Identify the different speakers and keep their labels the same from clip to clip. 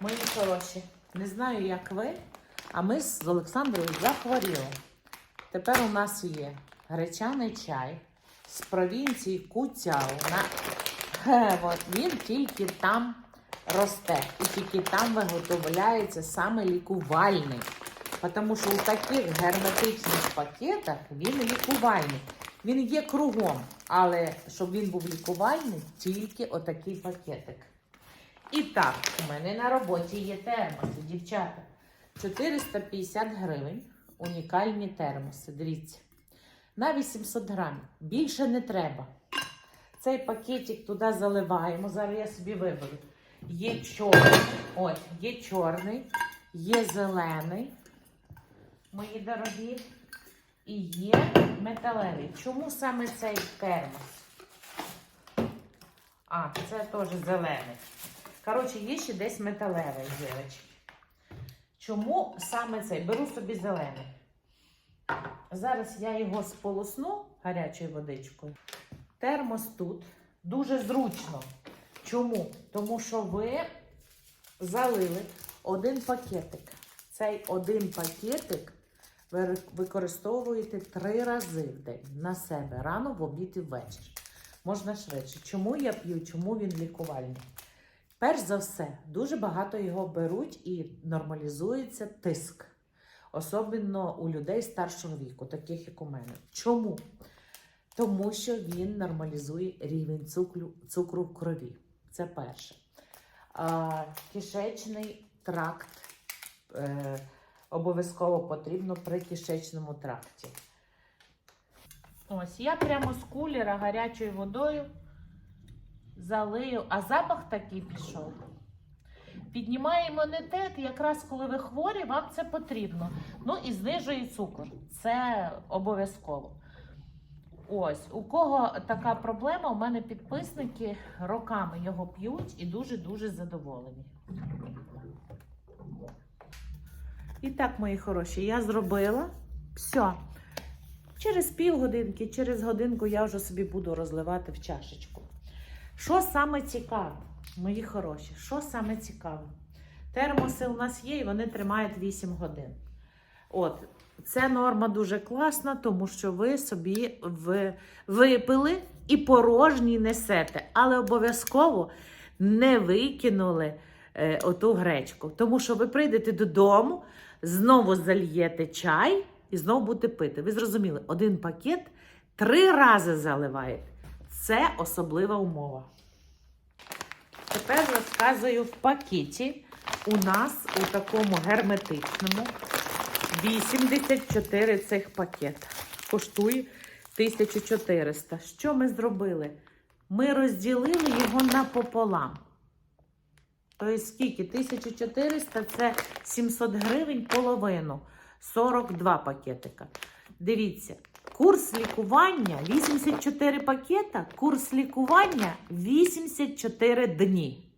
Speaker 1: Мої хороші, не знаю, як ви, а ми з Олександрою захворіли. Тепер у нас є гречаний чай з провінції Куцяу. На... Він тільки там росте і тільки там виготовляється саме лікувальний. Тому що у таких герметичних пакетах він лікувальний. Він є кругом, але щоб він був лікувальний, тільки отакий пакетик. І так, у мене на роботі є термоси, дівчата. 450 гривень. Унікальні термоси. Дивіться. На 800 грамів. Більше не треба. Цей пакетик туди заливаємо. Зараз я собі виберу. Є чорний. Ось, є чорний, є зелений, мої дорогі. І є металевий. Чому саме цей термос? А, це теж зелений. Коротше, є ще десь металевий, дівчатки. Чому саме цей? Беру собі зелений. Зараз я його сполосну гарячою водичкою. Термос тут дуже зручно. Чому? Тому що ви залили один пакетик. Цей один пакетик ви використовуєте три рази в день на себе рано, в обід і ввечері. Можна швидше. Чому я п'ю? Чому він лікувальний? Перш за все, дуже багато його беруть і нормалізується тиск. Особливо у людей старшого віку, таких як у мене. Чому? Тому що він нормалізує рівень цукру, цукру в крові. Це перше. А, кишечний тракт е, обов'язково потрібно при кишечному тракті. Ось я прямо з кулера гарячою водою залию, а запах такий пішов. Піднімає імунітет, якраз коли ви хворі, вам це потрібно. Ну і знижує цукор. Це обов'язково. Ось, у кого така проблема, у мене підписники роками його п'ють і дуже-дуже задоволені. І так, мої хороші, я зробила все. Через півгодинки, через годинку я вже собі буду розливати в чашечку. Що саме цікаве, мої хороші, що саме цікаве? Термоси у нас є і вони тримають 8 годин. От, це норма дуже класна, тому що ви собі в- випили і порожній несете, але обов'язково не викинули е, оту гречку. Тому що ви прийдете додому, знову зальєте чай і знову будете пити. Ви зрозуміли, один пакет три рази заливаєте. Це особлива умова. Тепер розказую в пакеті. У нас у такому герметичному 84 цих пакета. Коштує 1400. Що ми зробили? Ми розділили його напополам. Тобто скільки? 1400 це 700 гривень половину. 42 пакетика. Дивіться, курс лікування 84 пакета, курс лікування 84 дні.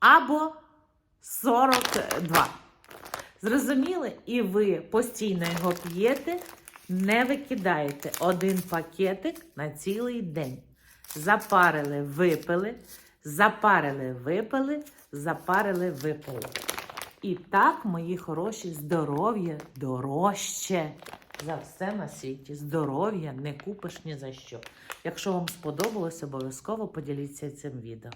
Speaker 1: Або 42. Зрозуміли? І ви постійно його п'єте, не викидаєте один пакетик на цілий день. Запарили, випили, запарили, випили, запарили, випили. І так, мої хороші, здоров'я дорожче за все на світі. Здоров'я не купиш ні за що. Якщо вам сподобалось, обов'язково поділіться цим відео.